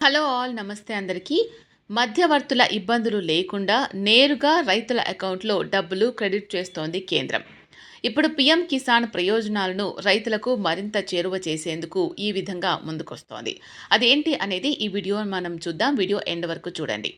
Hello all నమస్తే అందరికీ. మధ్యవర్తుల ఇబ్బందులు లేకుండా నేరుగా రైతుల అకౌంట్లో డబ్బులు క్రెడిట్ చేస్తోంది కేంద్రం. ఇప్పుడు పీఎం కిసాన్ ప్రయోజనాలను రైతులకు మరింత చేరువ చేసేందుకు ఈ విధంగా ముందుకొస్తోంది. అదేంటి అనేది ఈ వీడియో మనం చూద్దాం. వీడియో ఎండ్ వరకు చూడండి.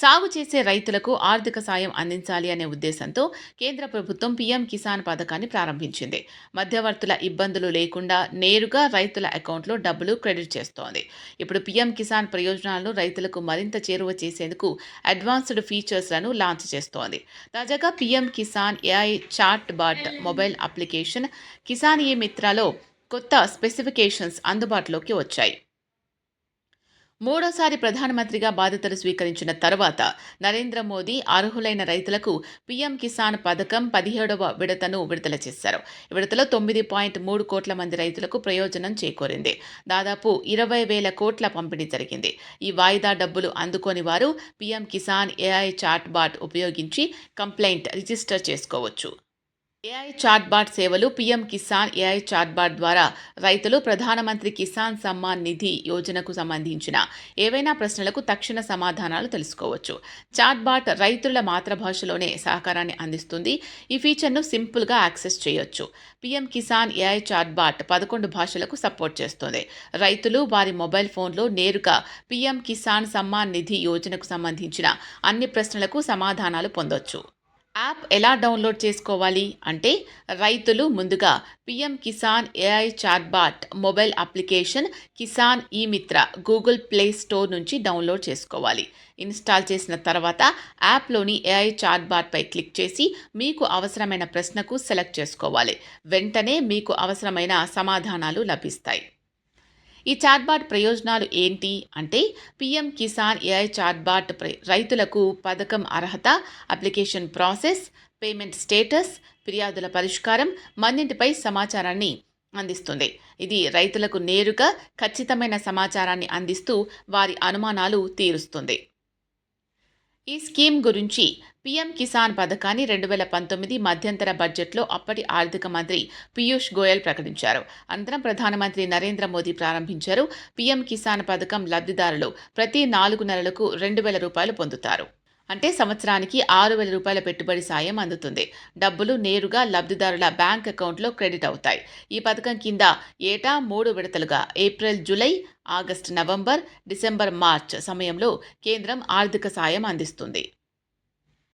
సాగు చేసే రైతులకు ఆర్థిక సాయం అందించాలి అనే ఉద్దేశంతో కేంద్ర ప్రభుత్వం పీఎం కిసాన్ పథకాన్ని ప్రారంభించింది. మధ్యవర్తుల ఇబ్బందులు లేకుండా నేరుగా రైతుల అకౌంట్లో డబ్బులు క్రెడిట్ చేస్తోంది. ఇప్పుడు పీఎం కిసాన్ ప్రయోజనాలను రైతులకు మరింత చేరువ చేసేందుకు అడ్వాన్స్డ్ ఫీచర్స్లను లాంచ్ చేస్తోంది. తాజాగా PM Kisan AI chatbot mobile application Kisan e మిత్రాలో కొత్త స్పెసిఫికేషన్స్ అందుబాటులోకి వచ్చాయి. మూడోసారి ప్రధానమంత్రిగా బాధ్యతలు స్వీకరించిన తర్వాత నరేంద్ర మోదీ అర్హులైన రైతులకు పీఎం కిసాన్ పథకం పదిహేడవ విడతను విడుదల చేశారు. ఈ విడతలో తొమ్మిది పాయింట్ మూడు కోట్ల మంది రైతులకు ప్రయోజనం చేకూరింది. దాదాపు ఇరవై వేల కోట్ల పంపిణీ జరిగింది. ఈ వాయిదా డబ్బులు అందుకోని వారు PM Kisan AI chat bot ఉపయోగించి కంప్లైంట్ రిజిస్టర్ చేసుకోవచ్చు. ఏఐ చాట్బాట్ సేవలు పీఎం కిసాన్ ఏఐ చాట్బాట్ ద్వారా రైతులు ప్రధానమంత్రి కిసాన్ సమ్మాన్ నిధి యోజనకు సంబంధించిన ఏవైనా ప్రశ్నలకు తక్షణ సమాధానాలు తెలుసుకోవచ్చు. చాట్బాట్ రైతుల మాతృభాషలోనే సహకారాన్ని అందిస్తుంది. ఈ ఫీచర్ను సింపుల్గా యాక్సెస్ చేయొచ్చు. పీఎం కిసాన్ ఏఐ చాట్బాట్ పదకొండు భాషలకు సపోర్ట్ చేస్తుంది. రైతులు వారి మొబైల్ ఫోన్లో నేరుగా పీఎం కిసాన్ సమ్మాన్ నిధి యోజనకు సంబంధించిన అన్ని ప్రశ్నలకు సమాధానాలు పొందొచ్చు. యాప్ ఎలా డౌన్లోడ్ చేసుకోవాలి అంటే రైతులు ముందుగా PM Kisan AI chatbot mobile application Kisan e Mitra Google Play Store నుంచి డౌన్లోడ్ చేసుకోవాలి. ఇన్స్టాల్ చేసిన తర్వాత యాప్లోని ఏఐ చాట్బాట్పై క్లిక్ చేసి మీకు అవసరమైన ప్రశ్నకు సెలెక్ట్ చేసుకోవాలి. వెంటనే మీకు అవసరమైన సమాధానాలు లభిస్తాయి. ఈ చాట్బాట్ ప్రయోజనాలు ఏంటి? అంటే పిఎం కిసాన్ ఏఐ చాట్బాట్ రైతులకు పథకం అర్హత అప్లికేషన్ ప్రాసెస్ పేమెంట్ స్టేటస్ ఫిర్యాదుల పరిష్కారం మన్నింటిపై సమాచారాన్ని అందిస్తుంది. ఇది రైతులకు నేరుగా ఖచ్చితమైన సమాచారాన్ని అందిస్తూ వారి అనుమానాలు తీరుస్తుంది. ఈ స్కీమ్ గురించి పీఎం కిసాన్ పథకాన్ని రెండు వేల పంతొమ్మిది మధ్యంతర బడ్జెట్లో అప్పటి ఆర్థిక మంత్రి పీయూష్ గోయల్ ప్రకటించారు. అనంతరం ప్రధానమంత్రి నరేంద్ర మోదీ ప్రారంభించారు. పీఎం కిసాన్ పథకం లబ్ధిదారులు ప్రతి నాలుగు నెలలకు రెండు వేల రూపాయలు పొందుతారు. అంటే సంవత్సరానికి ఆరు వేల రూపాయల పెట్టుబడి సాయం అందుతుంది. డబ్బులు నేరుగా లబ్ధిదారుల బ్యాంక్ అకౌంట్లో క్రెడిట్ అవుతాయి. ఈ పథకం కింద ఏటా మూడు విడతలుగా April July August November December March సమయంలో కేంద్రం ఆర్థిక సాయం అందిస్తుంది.